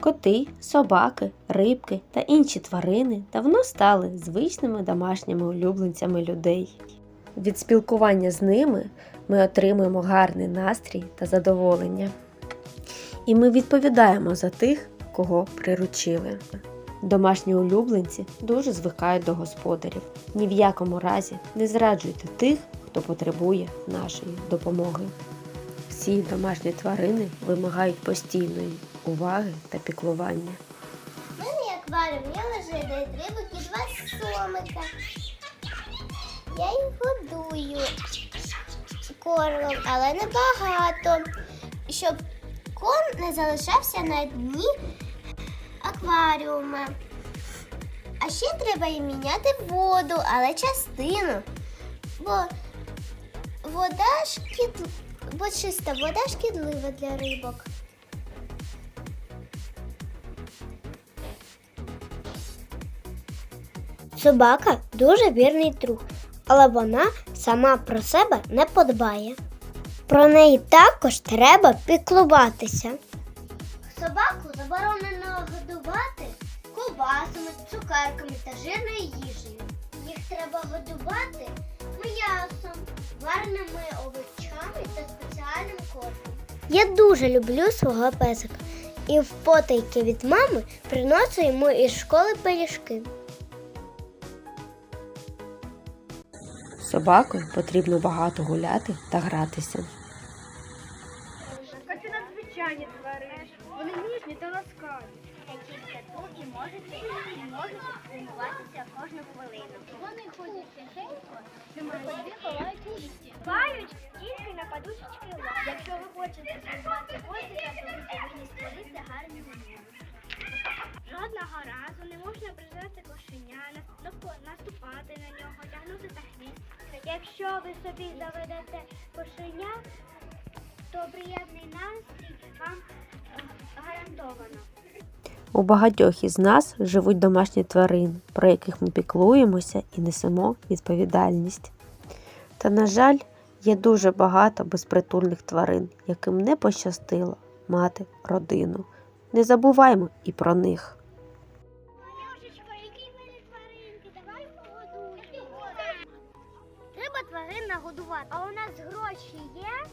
Коти, собаки, рибки та інші тварини давно стали звичними домашніми улюбленцями людей. Від спілкування з ними ми отримуємо гарний настрій та задоволення. І ми відповідаємо за тих, кого приручили. Домашні улюбленці дуже звикають до господарів. Ні в якому разі не зраджуйте тих, хто потребує нашої допомоги. Всі домашні тварини вимагають постійної уваги та піклування. У мене акваріум, я лежить рибок і два сомика. Я їх годую кормом, але не багато, щоб корм не залишався на дні акваріума. А ще треба їм міняти воду, але частину. Бо вода шкід... бо чиста вода шкідлива для рибок. Собака дуже вірний друг, але вона сама про себе не подбає. Про неї також треба піклуватися. Собаку заборонено годувати ковбасами, цукерками та жирною їжею. Їх треба годувати м'ясом, вареними овочами та спеціальним кормом. Я дуже люблю свого песика і в потайки від мами приношу йому із школи пиріжки. Собакою потрібно багато гуляти та гратися. Коти надзвичайні тварини. Вони ніжні та ласкаві. Такі в і можуть і можуть тренуватися кожну хвилину. Вони ходять тихенько, ходи ховають їсті. Бають тільки на подушечки. Якщо ви хочете котика, то ви повинні створити гарні умови. Жодного разу не можна призирати кошеня, наступ- наступати на нього, тягнути за хвіст. Якщо ви собі заведете кошеня, то приємний настрій вам е, гарантовано. У багатьох із нас живуть домашні тварини, про яких ми піклуємося і несемо відповідальність. Та, на жаль, є дуже багато безпритульних тварин, яким не пощастило мати родину. Не забуваймо і про них. Тварин нагодувати. А у нас гроші є?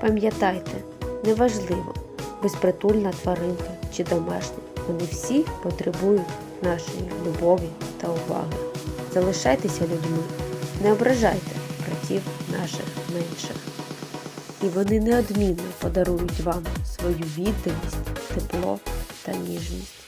Пам'ятайте, неважливо, безпритульна тваринка чи домашня, вони всі потребують нашої любові та уваги. Залишайтеся людьми, не ображайте братів наших менших. І вони неодмінно подарують вам свою відданість, тепло та ніжність.